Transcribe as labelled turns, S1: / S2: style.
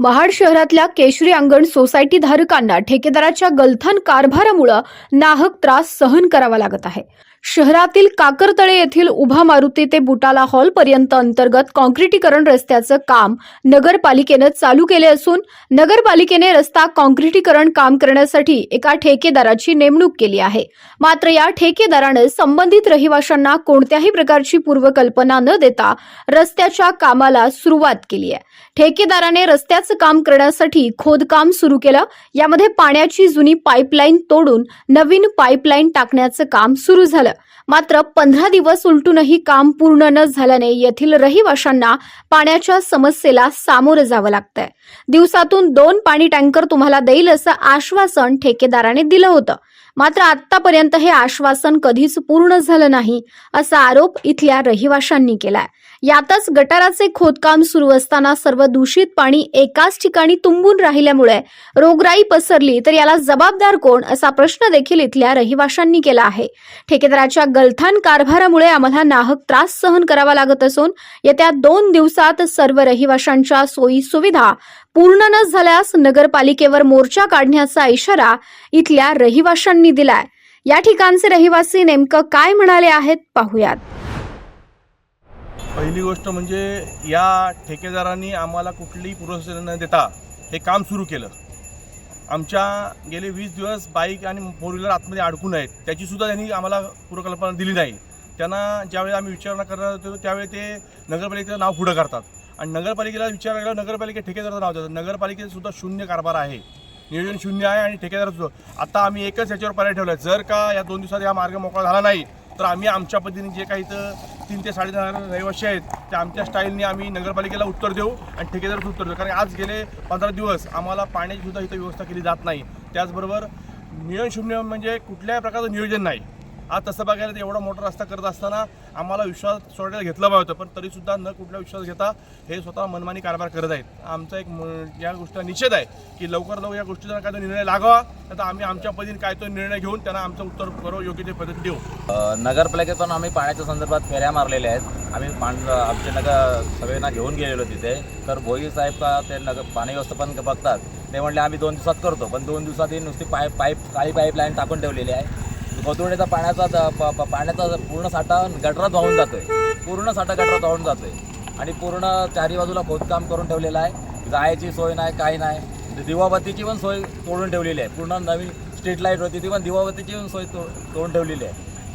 S1: महाड शहरातल्या केशरी अंगण सोसायटी धारकांना ठेकेदाराच्या गलथन कारभारामुळं नाहक त्रास सहन करावा लागत आहे. शहरातील काकरतळे येथील उभा मारुती ते बुटाला हॉल पर्यंत अंतर्गत कॉन्क्रिटीकरण रस्त्याचं काम नगरपालिकेनं चालू केले असून नगरपालिकेने रस्ता कॉन्क्रिटीकरण काम करण्यासाठी एका ठेकेदाराची नेमणूक केली आहे. मात्र या ठेकेदारानं संबंधित रहिवाशांना कोणत्याही प्रकारची पूर्वकल्पना न देता रस्त्याच्या कामाला सुरुवात केली आहे. ठेकेदाराने रस्त्याचं काम करण्यासाठी खोदकाम सुरू केलं. यामध्ये पाण्याची जुनी पाईपलाईन तोडून नवीन पाईपलाईन टाकण्याचं काम सुरू झालं. मात्र पंधरा दिवस उलटूनही काम पूर्ण न झाल्याने येथील रहिवाशांना पाण्याच्या समस्येला सामोरं जावं लागतंय. दिवसातून दोन पाणी टँकर तुम्हाला देईल असं आश्वासन ठेकेदाराने दिलं होतं. मात्र आतापर्यंत हे आश्वासन कधीच पूर्ण झालं नाही असा आरोप इथल्या रहिवाशांनी केलाय. यातच गटाराचे खोदकाम सुरू असताना सर्व दूषित पाणी एकाच ठिकाणी तुंबून राहिल्यामुळे रोगराई पसरली तर याला जबाबदार कोण असा प्रश्न देखील इथल्या रहिवाशांनी केला आहे. ठेकेदाराच्या गलथान कारभारामुळे आम्हाला नाहक त्रास सहन करावा लागत असून येत्या दोन दिवसात सर्व रहिवाशांच्या सोयी सुविधा पूर्ण न झाल्यास नगरपालिकेवर मोर्चा काढण्याचा इशारा इथल्या रहिवाशांनी दिलाय. या ठिकाणचे रहिवासी नेमकं काय म्हणाले आहेत पाहुयात.
S2: पहिली गोष्ट म्हणजे या ठेकेदारांनी आम्हाला कुठलीही पूर्वसूचना न देता हे काम सुरू केलं. आमच्या गेले वीस दिवस बाईक आणि फोर व्हीलर आतमध्ये अडकून आहेत. त्याचीसुद्धा त्यांनी आम्हाला पूर्वकल्पना दिली नाही. त्यांना ज्यावेळी आम्ही विचारणा करणार होतो त्यावेळी ते नगरपालिकेचं नाव पुढं करतात. आणि नगरपालिकेला विचार केला नगरपालिकेत ठेकेदाराचं नाव देतात. नगरपालिकेचंसुद्धा शून्य कारभार आहे. नियोजन शून्य आहे आणि ठेकेदारसुद्धा आता आम्ही एकच याच्यावर पर्याय ठेवला आहे जर का या दोन दिवसात या मार्ग मोकळा झाला नाही तर आम्ही आमच्या पद्धतीने जे काही इथं तीन ते साडेदहा हजार रहिवासी आहेत ते आमच्या स्टाईलने आम्ही नगरपालिकेला उत्तर देऊ आणि ठेकेदारच उत्तर देऊ. कारण आज गेले पंधरा दिवस आम्हाला पाण्याची सुद्धा इथं व्यवस्था केली जात नाही. त्याचबरोबर नियोजन शून्य म्हणजे कुठल्याही प्रकारचं नियोजन नाही. आज तसं बघायला तर एवढा मोठा रस्ता करत असताना आम्हाला विश्वास सोडायला घेतला पाहिजे होतं. पण तरीसुद्धा न कुठला विश्वास घेता हे स्वतः मनमानी कारभार करत आहेत. आमचा एक म- या गोष्टीला निषेध आहे की लवकर लवकर या गोष्टीचा काय तो निर्णय लागावा तर आम्ही आमच्या पद्धतीने काय तो निर्णय घेऊन त्यांना आमचं उत्तर करू योग्य ते पद्धत देऊ.
S3: अ, नगरपालिकेतून आम्ही पाण्याच्या संदर्भात फेऱ्या मारलेल्या आहेत. आम्ही पाण आमचे नगर सगळ्यांना घेऊन गेलेलो तिथे. तर भोई साहेब का ते नगर पाणी व्यवस्थापन बघतात. ते म्हणले आम्ही दोन दिवसात करतो. पण दोन दिवसात ही नुसती पाईप पाईप काळी पाईपलाईन टाकून ठेवलेली आहे. गोतवडीचा पाण्याचा पाण्याचा पूर्ण साठा गटरात वाहून जातोय. पूर्ण साठा गटरात वाहून जातोय. आणि पूर्ण चारी बाजूला खोदकाम करून ठेवलेलं आहे. जायची सोय नाही काही नाही. दिवाबत्तीची पण सोय तोडून ठेवलेली आहे. पूर्ण नवीन स्ट्रीट लाइट होती ती पण दिवाबत्तीची पण सोय तो तोडून ठेवलेली आहे.